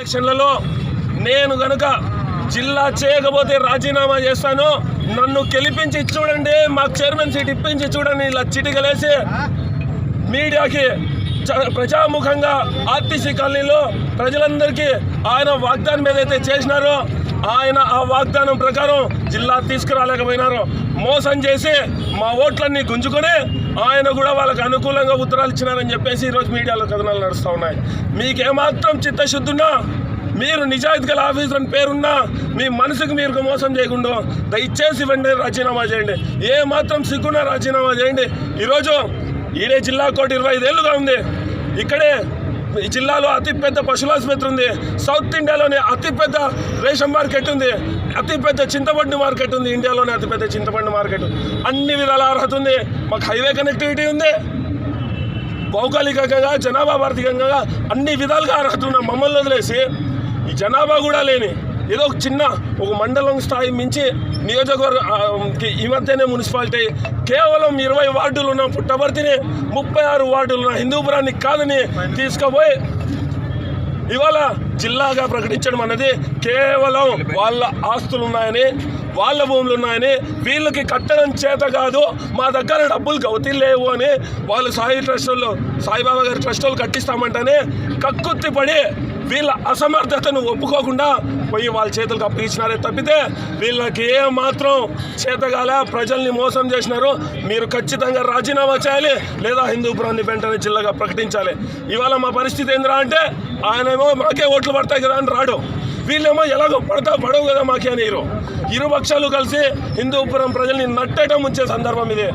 ఎలక్షన్లలో నేను గనుక జిల్లా చేయకపోతే రాజీనామా చేస్తాను. నన్ను గెలిపించి చూడండి మాకు చైర్మన్ సీట్ ఇప్పించి చూడండి ఇలా చిటికలేసి మీడియాకి ప్రజాముఖంగా ఆర్టీసీ కాలనీలో ప్రజలందరికీ ఆయన వాగ్దానం ఏదైతే చేసినారో ఆయన ఆ వాగ్దానం ప్రకారం జిల్లా తీసుకురాలేకపోయినారు. మోసం చేసి మా ఓట్లన్నీ గుంజుకొని ఆయన కూడా వాళ్ళకి అనుకూలంగా ఉత్తరాలు ఇచ్చినారని చెప్పేసి ఈరోజు మీడియాలో కథనాలు నడుస్తూ ఉన్నాయి. మీకేమాత్రం చిత్తశుద్ధున్నా మీరు నిజాయితీ గల ఆఫీసర్ అని పేరున్నా మీ మనసుకు మీరు మోసం చేయకుండా దయచేసి ఇవ్వండి రాజీనామా చేయండి. ఏ మాత్రం సిగ్గున్నా రాజీనామా చేయండి. ఈరోజు ఈడే జిల్లా కోటి ఇరవై ఐదేళ్ళుగా ఉంది. ఇక్కడే ఈ జిల్లాలో అతిపెద్ద పశువుల ఆసుపత్రి ఉంది. సౌత్ ఇండియాలోనే అతిపెద్ద రేషన్ మార్కెట్ ఉంది. అతిపెద్ద చింతపండు మార్కెట్ ఉంది. ఇండియాలోనే అతిపెద్ద చింతపండు మార్కెట్. అన్ని విధాల అర్హత ఉంది. మాకు హైవే కనెక్టివిటీ ఉంది. భౌగోళికంగా జనాభా భారతీయంగా అన్ని విధాలుగా అర్హత ఉన్న మమ్మల్ని వదిలేసి ఈ జనాభా కూడా లేని ఏదో ఒక చిన్న ఒక మండలం స్థాయి మించి నియోజకవర్గ ఈ మధ్యనే మున్సిపాలిటీ కేవలం ఇరవై వార్డులు ఉన్న పుట్టబర్తిని ముప్పై ఆరు వార్డులు ఉన్న హిందూపురాన్ని కాదని తీసుకుపోయి ఇవాళ జిల్లాగా ప్రకటించడం అన్నది కేవలం వాళ్ళ ఆస్తులు ఉన్నాయని వాళ్ళ భూములు ఉన్నాయని వీళ్ళకి కట్టడం చేత కాదు మా దగ్గర డబ్బులు గవతి లేవు అని వాళ్ళు సాయి ట్రస్ట్ వాళ్ళు సాయిబాబా గారి ట్రస్ట్ వాళ్ళు కట్టిస్తామంటేనే కక్కుత్తి పడి వీళ్ళ అసమర్థతను ఒప్పుకోకుండా పోయి వాళ్ళ చేతులకు అప్పగించినారే తప్పితే వీళ్ళకి ఏ మాత్రం చేతగాల ప్రజల్ని మోసం చేసినారు మీరు ఖచ్చితంగా రాజీనామా చేయాలి లేదా హిందూపురాన్ని వెంటనే జిల్లాగా ప్రకటించాలి. ఇవాళ మా పరిస్థితి ఏందిరా అంటే ఆయనేమో మాకే ఓట్లు పడతాయి కదా అని రాడు. వీళ్ళేమో ఎలాగో పడతా పడవు కదా మాకే నీరు ఇరు పక్షాలు కలిసి హిందూపురం ప్రజల్ని నట్టడం ఉంచే సందర్భం ఇది.